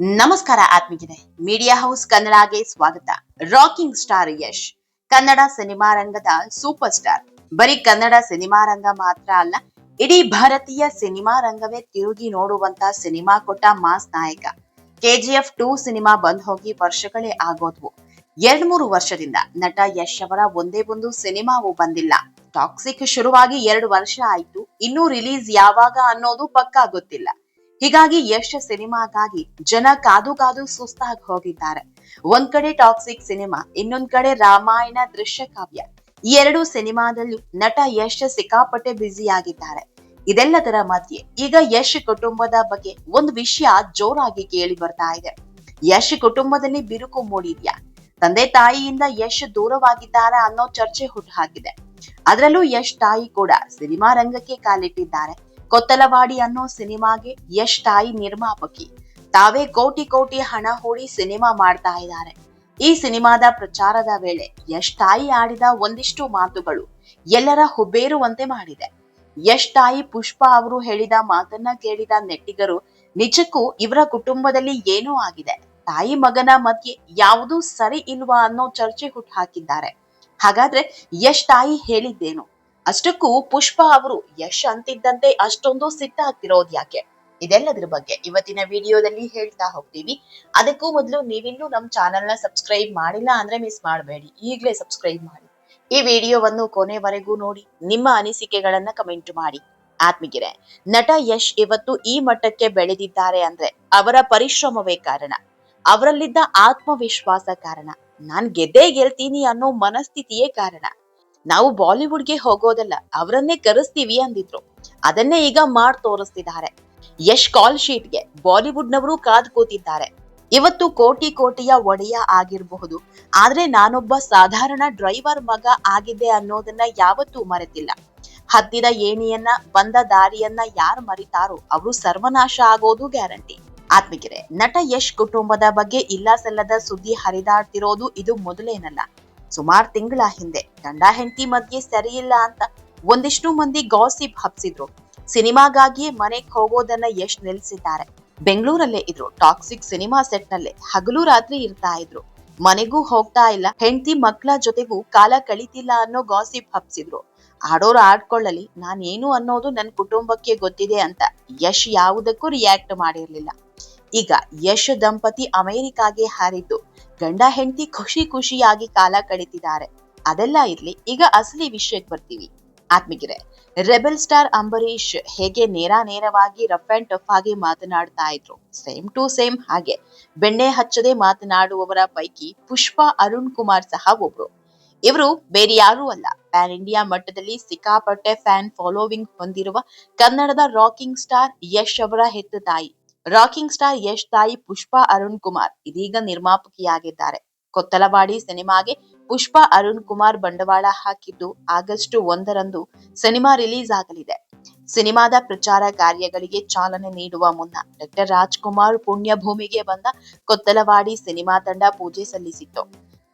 ನಮಸ್ಕಾರ ಆತ್ಮೀಗಿದೆ media house ಕನ್ನಡಗೆ ಸ್ವಾಗತ. Rocking star Yash. Kannada cinema ರಂಗದ ಸೂಪರ್ ಸ್ಟಾರ್. ಬರೀ ಕನ್ನಡ ಸಿನಿಮಾ ರಂಗ ಮಾತ್ರ ಅಲ್ಲ, ಇಡೀ ಭಾರತೀಯ ಸಿನಿಮಾ ರಂಗವೇ ತಿರುಗಿ ನೋಡುವಂತ ಸಿನಿಮಾ ಕೊಟ್ಟ ಮಾಸ್ ನಾಯಕ. ಕೆಜಿಎಫ್ ಟೂ ಸಿನಿಮಾ ಬಂದ್ ಹೋಗಿ ವರ್ಷಗಳೇ ಆಗೋದ್ವು. ಎರಡ್ ಮೂರು ವರ್ಷದಿಂದ ನಟ ಯಶ್ ಅವರ ಒಂದೇ ಒಂದು ಸಿನಿಮಾವು ಬಂದಿಲ್ಲ. ಟಾಕ್ಸಿಕ್ ಶುರುವಾಗಿ ಎರಡು ವರ್ಷ ಆಯ್ತು. ಇನ್ನೂ ರಿಲೀಸ್ ಯಾವಾಗ ಅನ್ನೋದು ಪಕ್ಕಾ ಗೊತ್ತಿಲ್ಲ. ಹೀಗಾಗಿ ಯಶ್ ಸಿನಿಮಾಗಾಗಿ ಜನ ಕಾದು ಕಾದು ಸುಸ್ತಾಗಿ ಹೋಗಿದ್ದಾರೆ. ಒಂದ್ ಕಡೆ ಟಾಕ್ಸಿಕ್ ಸಿನಿಮಾ, ಇನ್ನೊಂದ್ ಕಡೆ ರಾಮಾಯಣ ದೃಶ್ಯ ಕಾವ್ಯ. ಈ ಎರಡು ಸಿನಿಮಾದಲ್ಲೂ ನಟ ಯಶ್ ಸಿಕ್ಕಾಪಟ್ಟೆ ಬ್ಯುಸಿ ಆಗಿದ್ದಾರೆ. ಇದೆಲ್ಲದರ ಮಧ್ಯೆ ಈಗ ಯಶ್ ಕುಟುಂಬದ ಬಗ್ಗೆ ಒಂದು ವಿಷಯ ಜೋರಾಗಿ ಕೇಳಿ ಬರ್ತಾ ಇದೆ. ಯಶ್ ಕುಟುಂಬದಲ್ಲಿ ಬಿರುಕು ಮೂಡಿದ್ಯಾ? ತಂದೆ ತಾಯಿಯಿಂದ ಯಶ್ ದೂರವಾಗಿದ್ದಾರೆ ಅನ್ನೋ ಚರ್ಚೆ ಹುಟ್ಟುಹಾಕಿದೆ ಅದರಲ್ಲೂ ಯಶ್ ತಾಯಿ ಕೂಡ ಸಿನಿಮಾ ರಂಗಕ್ಕೆ ಕಾಲಿಟ್ಟಿದ್ದಾರೆ. ಕೊತ್ತಲವಾಡಿ ಅನ್ನೋ ಸಿನಿಮಾಗೆ ಯಶ್ ತಾಯಿ ನಿರ್ಮಾಪಕಿ. ತಾವೇ ಕೋಟಿ ಕೋಟಿ ಹಣ ಹೂಡಿ ಸಿನಿಮಾ ಮಾಡ್ತಾ ಇದ್ದಾರೆ. ಈ ಸಿನಿಮಾದ ಪ್ರಚಾರದ ವೇಳೆ ಯಶ್ ತಾಯಿ ಆಡಿದ ಒಂದಿಷ್ಟು ಮಾತುಗಳು ಎಲ್ಲರ ಹುಬ್ಬೇರುವಂತೆ ಮಾಡಿದೆ. ಯಶ್ ತಾಯಿ ಪುಷ್ಪ ಅವರು ಹೇಳಿದ ಮಾತನ್ನ ಕೇಳಿದ ನೆಟ್ಟಿಗರು, ನಿಜಕ್ಕೂ ಇವರ ಕುಟುಂಬದಲ್ಲಿ ಏನೋ ಆಗಿದೆ. ತಾಯಿ ಮಗನ ಮಧ್ಯೆ ಯಾವುದೂ ಸರಿ ಇಲ್ವಾ ಅನ್ನೋ ಚರ್ಚೆ ಹುಟ್ಟುಹಾಕಿದ್ದಾರೆ ಹಾಗಾದ್ರೆ ಯಶ್ ತಾಯಿ ಹೇಳಿದ್ದೇನು? ಅಷ್ಟಕ್ಕೂ ಪುಷ್ಪ ಅವರು ಯಶ್ ಅಂತಿದ್ದಂತೆ ಅಷ್ಟೊಂದು ಸಿಟ್ಟಾಗ್ತಿರೋದ್ ಯಾಕೆ? ಇದೆಲ್ಲದರ ಬಗ್ಗೆ ಇವತ್ತಿನ ವಿಡಿಯೋದಲ್ಲಿ ಹೇಳ್ತಾ ಹೋಗ್ತೀವಿ. ಅದಕ್ಕೂ ಮೊದಲು ನೀವಿನ್ನೂ ನಮ್ಮ ಚಾನೆಲ್ನ ಸಬ್ಸ್ಕ್ರೈಬ್ ಮಾಡಿಲ್ಲ ಅಂದ್ರೆ ಮಿಸ್ ಮಾಡಬೇಡಿ. ಈಗಲೇ ಸಬ್ಸ್ಕ್ರೈಬ್ ಮಾಡಿ. ಈ ವಿಡಿಯೋವನ್ನು ಕೊನೆವರೆಗೂ ನೋಡಿ. ನಿಮ್ಮ ಅನಿಸಿಕೆಗಳನ್ನ ಕಮೆಂಟ್ ಮಾಡಿ. ಆತ್ಮಿಗಿರೆ ನಟ ಯಶ್ ಇವತ್ತು ಈ ಮಟ್ಟಕ್ಕೆ ಬೆಳೆದಿದ್ದಾರೆ ಅಂದ್ರೆ ಅವರ ಪರಿಶ್ರಮವೇ ಕಾರಣ. ಅವರಲ್ಲಿದ್ದ ಆತ್ಮವಿಶ್ವಾಸ ಕಾರಣ. ನಾನ್ ಗೆದ್ದೇ ಗೆಲ್ತೀನಿ ಅನ್ನೋ ಮನಸ್ಥಿತಿಯೇ ಕಾರಣ. ನಾವು ಬಾಲಿವುಡ್ಗೆ ಹೋಗೋದಲ್ಲ, ಅವರನ್ನೇ ಕರೆಸ್ತೀವಿ ಅಂದಿದ್ರು. ಅದನ್ನೇ ಈಗ ಮಾಡ್ ತೋರಿಸ್ತಿದ್ದಾರೆ. ಯಶ್ ಕಾಲ್ ಶೀಟ್ಗೆ ಬಾಲಿವುಡ್ನವರು ಕಾದ್ ಕೂತಿದ್ದಾರೆ. ಇವತ್ತು ಕೋಟಿ ಕೋಟಿಯ ಒಡೆಯ ಆಗಿರಬಹುದು, ಆದ್ರೆ ನಾನೊಬ್ಬ ಸಾಧಾರಣ ಡ್ರೈವರ್ ಮಗ ಆಗಿದ್ದೆ ಅನ್ನೋದನ್ನ ಯಾವತ್ತೂ ಮರೆತಿಲ್ಲ. ಹತ್ತಿದ ಏಣಿಯನ್ನ, ಬಂದ ದಾರಿಯನ್ನ ಯಾರು ಮರಿತಾರೋ ಅವರು ಸರ್ವನಾಶ ಆಗೋದು ಗ್ಯಾರಂಟಿ. ಆತ್ಮಿಗೆರೆ ನಟ ಯಶ್ ಕುಟುಂಬದ ಬಗ್ಗೆ ಇಲ್ಲ ಸಲ್ಲದ ಸುದ್ದಿ ಹರಿದಾಡ್ತಿರೋದು ಇದು ಮೊದಲೇನಲ್ಲ. ಸುಮಾರು ತಿಂಗಳ ಹಿಂದೆ ಗಂಡ ಹೆಂಡತಿ ಮಧ್ಯೆ ಸರಿಯಿಲ್ಲ ಅಂತ ಒಂದಿಷ್ಟು ಮಂದಿ ಗಾಸಿಪ್ ಹಬ್ಸಿದ್ರು. ಸಿನಿಮಾಗಾಗಿಯೇ ಮನೆಗ್ ಹೋಗೋದನ್ನ ಯಶ್ ನಿಲ್ಸಿದ್ದಾರೆ. ಬೆಂಗಳೂರಲ್ಲೇ ಇದ್ರು. ಟಾಕ್ಸಿಕ್ ಸಿನಿಮಾ ಸೆಟ್ ನಲ್ಲೇ ಹಗಲು ರಾತ್ರಿ ಇರ್ತಾ ಇದ್ರು. ಮನೆಗೂ ಹೋಗ್ತಾ ಇಲ್ಲ. ಹೆಂಡತಿ ಮಕ್ಕಳ ಜೊತೆಗೂ ಕಾಲ ಕಳೀತಿಲ್ಲ ಅನ್ನೋ ಗಾಸಿಪ್ ಹಬ್ಸಿದ್ರು. ಆಡೋರು ಆಡ್ಕೊಳ್ಳಲಿ, ನಾನೇನು ಅನ್ನೋದು ನನ್ ಕುಟುಂಬಕ್ಕೆ ಗೊತ್ತಿದೆ ಅಂತ ಯಶ್ ಯಾವುದಕ್ಕೂ ರಿಯಾಕ್ಟ್ ಮಾಡಿರ್ಲಿಲ್ಲ. ಈಗ ಯಶ್ ದಂಪತಿ ಅಮೆರಿಕಾಗೆ ಹಾರಿದ್ದು ಗಂಡ ಹೆಂಡತಿ ಖುಷಿ ಖುಷಿಯಾಗಿ ಕಾಲ ಕಳೀತಿದ್ದಾರೆ. ಅದೆಲ್ಲ ಇರ್ಲಿ, ಈಗ ಅಸಲಿ ವಿಷಯಕ್ಕೆ ಬರ್ತೀವಿ. ಆತ್ಮಿಗಿರೆ, ರೆಬೆಲ್ ಸ್ಟಾರ್ ಅಂಬರೀಶ್ ಹೇಗೆ ನೇರ ನೇರವಾಗಿ ರಫ್ ಅಂಡ್ ಟಫ್ ಆಗಿ ಮಾತನಾಡ್ತಾ ಇದ್ರು? ಸೇಮ್ ಟು ಸೇಮ್ ಹಾಗೆ, ಬೆಣ್ಣೆ ಹಚ್ಚದೆ ಮಾತನಾಡುವವರ ಪೈಕಿ ಪುಷ್ಪ ಅರುಣ್ ಕುಮಾರ್ ಸಹ ಒಬ್ರು. ಇವರು ಬೇರೆ ಯಾರೂ ಅಲ್ಲ, ಪ್ಯಾನ್ ಇಂಡಿಯಾ ಮಟ್ಟದಲ್ಲಿ ಸಿಕ್ಕಾಪಟ್ಟೆ ಫ್ಯಾನ್ ಫಾಲೋವಿಂಗ್ ಹೊಂದಿರುವ ಕನ್ನಡದ ರಾಕಿಂಗ್ ಸ್ಟಾರ್ ಯಶ್ ಅವರ ಹೆತ್ತ ತಾಯಿ ರಾಕಿಂಗ್ ಸ್ಟಾರ್ ಯಶ್ ತಾಯಿ ಪುಷ್ಪಾ ಅರುಣ್ ಕುಮಾರ್ ಇದೀಗ ನಿರ್ಮಾಪಕಿಯಾಗಿದ್ದಾರೆ. ಕೊತ್ತಲವಾಡಿ ಸಿನಿಮಾಗೆ ಪುಷ್ಪಾ ಅರುಣ್ ಕುಮಾರ್ ಬಂಡವಾಳ ಹಾಕಿದ್ದು ಆಗಸ್ಟ್ ಒಂದರಂದು ಸಿನಿಮಾ ರಿಲೀಸ್ ಆಗಲಿದೆ. ಸಿನಿಮಾದ ಪ್ರಚಾರ ಕಾರ್ಯಗಳಿಗೆ ಚಾಲನೆ ನೀಡುವ ಮುನ್ನ ಡಾಕ್ಟರ್ ರಾಜ್ಕುಮಾರ್ ಪುಣ್ಯಭೂಮಿಗೆ ಬಂದ ಕೊತ್ತಲವಾಡಿ ಸಿನಿಮಾ ತಂಡ ಪೂಜೆ ಸಲ್ಲಿಸಿತ್ತು.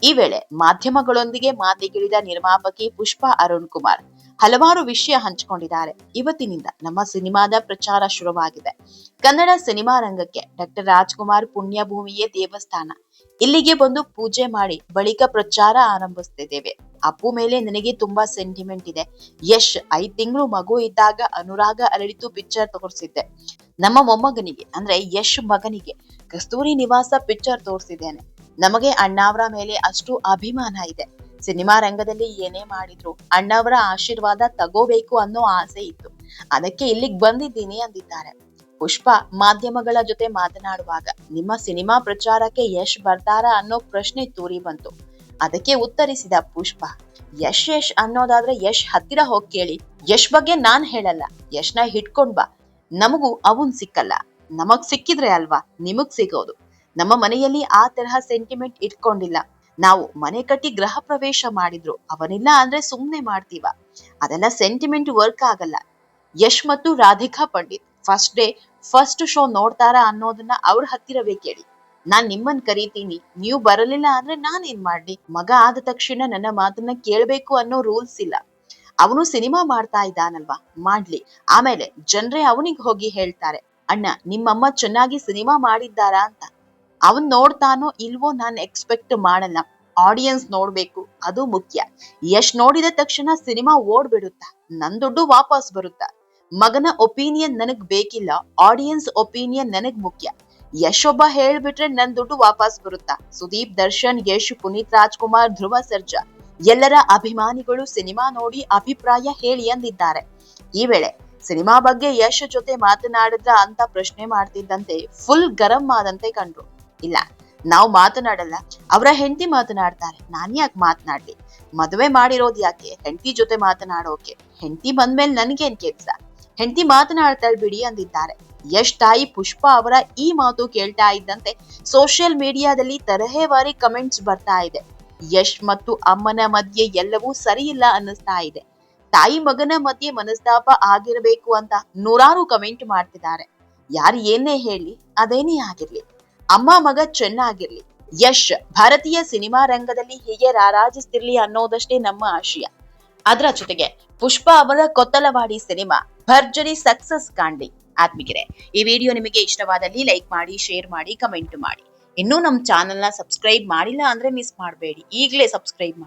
ಈ ವೇಳೆ ಮಾಧ್ಯಮಗಳೊಂದಿಗೆ ಮಾತಿಗಿಳಿದ ನಿರ್ಮಾಪಕಿ ಪುಷ್ಪಾ ಅರುಣ್ ಕುಮಾರ್ ಹಲವಾರು ವಿಷಯ ಹಂಚಿಕೊಂಡಿದ್ದಾರೆ. ಇವತ್ತಿನಿಂದ ನಮ್ಮ ಸಿನಿಮಾದ ಪ್ರಚಾರ ಶುರುವಾಗಿದೆ. ಕನ್ನಡ ಸಿನಿಮಾ ರಂಗಕ್ಕೆ ಡಾಕ್ಟರ್ ರಾಜ್ಕುಮಾರ್ ಪುಣ್ಯಭೂಮಿಯೇ ದೇವಸ್ಥಾನ. ಇಲ್ಲಿಗೆ ಬಂದು ಪೂಜೆ ಮಾಡಿ ಬಳಿಕ ಪ್ರಚಾರ ಆರಂಭಿಸ್ತಿದ್ದೇವೆ. ಅಪ್ಪು ಮೇಲೆ ನನಗೆ ತುಂಬಾ ಸೆಂಟಿಮೆಂಟ್ ಇದೆ. ಯಶ್, ಐದ್ ತಿಂಗಳು ಮಗು ಇದ್ದಾಗ ಅನುರಾಗ ಅರಳಿತು ಪಿಕ್ಚರ್ ತೋರಿಸಿದ್ದೆ. ನಮ್ಮ ಮೊಮ್ಮಗನಿಗೆ, ಅಂದ್ರೆ ಯಶ್ ಮಗನಿಗೆ ಕಸ್ತೂರಿ ನಿವಾಸ ಪಿಕ್ಚರ್ ತೋರಿಸಿದ್ದೇನೆ. ನಮಗೆ ಅಣ್ಣಾವ್ರ ಮೇಲೆ ಅಷ್ಟು ಅಭಿಮಾನ ಇದೆ. ಸಿನಿಮಾ ರಂಗದಲ್ಲಿ ಏನೇ ಮಾಡಿದ್ರು ಅಣ್ಣವರ ಆಶೀರ್ವಾದ ತಗೋಬೇಕು ಅನ್ನೋ ಆಸೆ ಇತ್ತು. ಅದಕ್ಕೆ ಇಲ್ಲಿಗೆ ಬಂದಿದ್ದೀನಿ ಅಂದಿದ್ದಾರೆ. ಪುಷ್ಪ ಮಾಧ್ಯಮಗಳ ಜೊತೆ ಮಾತನಾಡುವಾಗ ನಿಮ್ಮ ಸಿನಿಮಾ ಪ್ರಚಾರಕ್ಕೆ ಯಶ್ ಬರ್ತಾರ ಅನ್ನೋ ಪ್ರಶ್ನೆ ತೂರಿ ಬಂತು. ಅದಕ್ಕೆ ಉತ್ತರಿಸಿದ ಪುಷ್ಪ, ಯಶ್ ಯಶ್ ಅನ್ನೋದಾದ್ರೆ ಯಶ್ ಹತ್ತಿರ ಹೋಗಿ ಕೇಳಿ. ಯಶ್ ಬಗ್ಗೆ ನಾನ್ ಹೇಳಲ್ಲ. ಯಶ್ನ ಹಿಡ್ಕೊಂಡ್ ಬಾ. ನಮಗೂ ಅವನ್ ಸಿಕ್ಕಲ್ಲ. ನಮಗ್ ಸಿಕ್ಕಿದ್ರೆ ಅಲ್ವಾ? ನಿಮಗ್ ಸಿಗೋದು. ನಮ್ಮ ಮನೆಯಲ್ಲಿ ಆ ತರಹ ಸೆಂಟಿಮೆಂಟ್ ಇಟ್ಕೊಂಡಿಲ್ಲ. ನಾವು ಮನೆ ಕಟ್ಟಿ ಗೃಹ ಪ್ರವೇಶ ಮಾಡಿದ್ರು. ಅವನಿಲ್ಲ ಅಂದ್ರೆ ಸುಮ್ನೆ ಮಾಡ್ತೀವ. ಅದೆಲ್ಲ ಸೆಂಟಿಮೆಂಟ್ ವರ್ಕ್ ಆಗಲ್ಲ. ಯಶ್ ಮತ್ತು Radhika Pandit first day first show ನೋಡ್ತಾರಾ ಅನ್ನೋದನ್ನ ಅವ್ರ ಹತ್ತಿರವೇ ಕೇಳಿ. ನಾನ್ ನಿಮ್ಮನ್ ಕರೀತೀನಿ. ನೀವು ಬರಲಿಲ್ಲ ಅಂದ್ರೆ ನಾನೇನ್ ಮಾಡ್ಲಿ? ಮಗ ಆದ ತಕ್ಷಣ ನನ್ನ ಮಾತನ್ನ ಕೇಳ್ಬೇಕು ಅನ್ನೋ ರೂಲ್ಸ್ ಇಲ್ಲ. ಅವನು ಸಿನಿಮಾ ಮಾಡ್ತಾ ಇದ್ದಾನಲ್ವಾ? ಮಾಡ್ಲಿ. ಆಮೇಲೆ ಜನರೇ ಅವನಿಗೆ ಹೋಗಿ ಹೇಳ್ತಾರೆ. ಅಣ್ಣ, ನಿಮ್ಮಮ್ಮ ಚೆನ್ನಾಗಿ ಸಿನಿಮಾ ಮಾಡಿದ್ದಾರಾ ಅಂತ. ಅವನ್ ನೋಡ್ತಾನೋ ಇಲ್ವೋ ನಾನು ಎಕ್ಸ್ಪೆಕ್ಟ್ ಮಾಡಲ್ಲ. ಆಡಿಯನ್ಸ್ ನೋಡ್ಬೇಕು, ಅದು ಮುಖ್ಯ. ಯಶ್ ನೋಡಿದ ತಕ್ಷಣ ಸಿನಿಮಾ ಓಡ್ಬಿಡುತ್ತಾ, ನನ್ ದುಡ್ಡು ವಾಪಸ್ ಬರುತ್ತಾ? ಮಗನ ಒಪಿನಿಯನ್ ನನಗ್ ಬೇಕಿಲ್ಲ ಆಡಿಯನ್ಸ್ ಒಪಿನಿಯನ್ ನನಗ್ ಮುಖ್ಯ. ಯಶ್ ಒಬ್ಬ ಹೇಳ್ಬಿಟ್ರೆ ನನ್ ದುಡ್ಡು ವಾಪಸ್ ಬರುತ್ತಾ? ಸುದೀಪ್ ದರ್ಶನ್, ಯಶ್, ಪುನೀತ್ ರಾಜ್ಕುಮಾರ್, ಧ್ರುವ ಸರ್ಜಾ. ಎಲ್ಲರ ಅಭಿಮಾನಿಗಳು ಸಿನಿಮಾ ನೋಡಿ ಅಭಿಪ್ರಾಯ ಹೇಳಿ ಅಂದಿದ್ದಾರೆ. ಈ ವೇಳೆ ಸಿನಿಮಾ ಬಗ್ಗೆ ಯಶ್ ಜೊತೆ ಮಾತನಾಡಿದ್ರ ಅಂತ ಪ್ರಶ್ನೆ ಮಾಡ್ತಿದ್ದಂತೆ ಫುಲ್ ಗರಂ ಆದಂತೆ ಕಂಡ್ರು. ಇಲ್ಲ, ನಾವು ಮಾತನಾಡಲ್ಲ, ಅವರ ಹೆಂಡತಿ ಮಾತನಾಡ್ತಾರೆ, ನಾನು ಯಾಕೆ ಮಾತನಾಡ್ಲಿ? ಮದುವೆ ಮಾಡಿರೋದು ಯಾಕೆ? ಹೆಂಡತಿ ಜೊತೆ ಮಾತನಾಡೋಕೆ. ಹೆಂಡತಿ ಬಂದ್ಮೇಲೆ ನನ್ಗೇನ್ ಕೆಲ್ಸ? ಹೆಂಡತಿ ಮಾತನಾಡ್ತಾಳೆ ಬಿಡಿ ಅಂದಿದ್ದಾರೆ. ಯಶ್ ತಾಯಿ ಪುಷ್ಪ ಅವರ ಈ ಮಾತು ಕೇಳ್ತಾ ಇದ್ದಂತೆ ಸೋಷಿಯಲ್ ಮೀಡಿಯಾದಲ್ಲಿ ತರಹೇವಾರಿ ಕಮೆಂಟ್ಸ್ ಬರ್ತಾ ಇದೆ. ಯಶ್ ಮತ್ತು ಅಮ್ಮನ ಮಧ್ಯೆ ಎಲ್ಲವೂ ಸರಿಯಿಲ್ಲ ಅನ್ನಿಸ್ತಾ ಇದೆ. ತಾಯಿ ಮಗನ ಮಧ್ಯೆ ಮನಸ್ತಾಪ ಆಗಿರಬೇಕು ಅಂತ ನೂರಾರು ಕಮೆಂಟ್ ಮಾಡ್ತಿದ್ದಾರೆ. ಯಾರು ಏನೇ ಹೇಳಿ, ಅದೇನೇ ಆಗಿರ್ಲಿ. ಅಮ್ಮ ಮಗ ಚೆನ್ನಾಗಿರ್ಲಿ. ಯಶ್, ಭಾರತೀಯ ಸಿನಿಮಾ ರಂಗದಲ್ಲಿ ಹೀಗೆ ರಾರಾಜಿಸ್ತಿರ್ಲಿ ಅನ್ನೋದಷ್ಟೇ ನಮ್ಮ ಆಶಯ. ಅದರ ಜೊತೆಗೆ ಪುಷ್ಪ ಅವರ ಕೊತ್ತಲವಾಡಿ ಸಿನಿಮಾ, ಭರ್ಜರಿ ಸಕ್ಸಸ್ ಕಾಣ್ಲಿ. ಆತ್ಮಿಕರೆ ಈ ವಿಡಿಯೋ ನಿಮಗೆ ಇಷ್ಟವಾದಲ್ಲಿ ಲೈಕ್ ಮಾಡಿ, ಶೇರ್ ಮಾಡಿ, ಕಮೆಂಟ್ ಮಾಡಿ. ಇನ್ನೂ ನಮ್ಮ ಚಾನೆಲ್ನ ಸಬ್ಸ್ಕ್ರೈಬ್ ಮಾಡಿಲ್ಲ ಅಂದ್ರೆ ಮಿಸ್ ಮಾಡಬೇಡಿ. ಈಗಲೇ ಸಬ್ಸ್ಕ್ರೈಬ್ ಮಾಡಿ.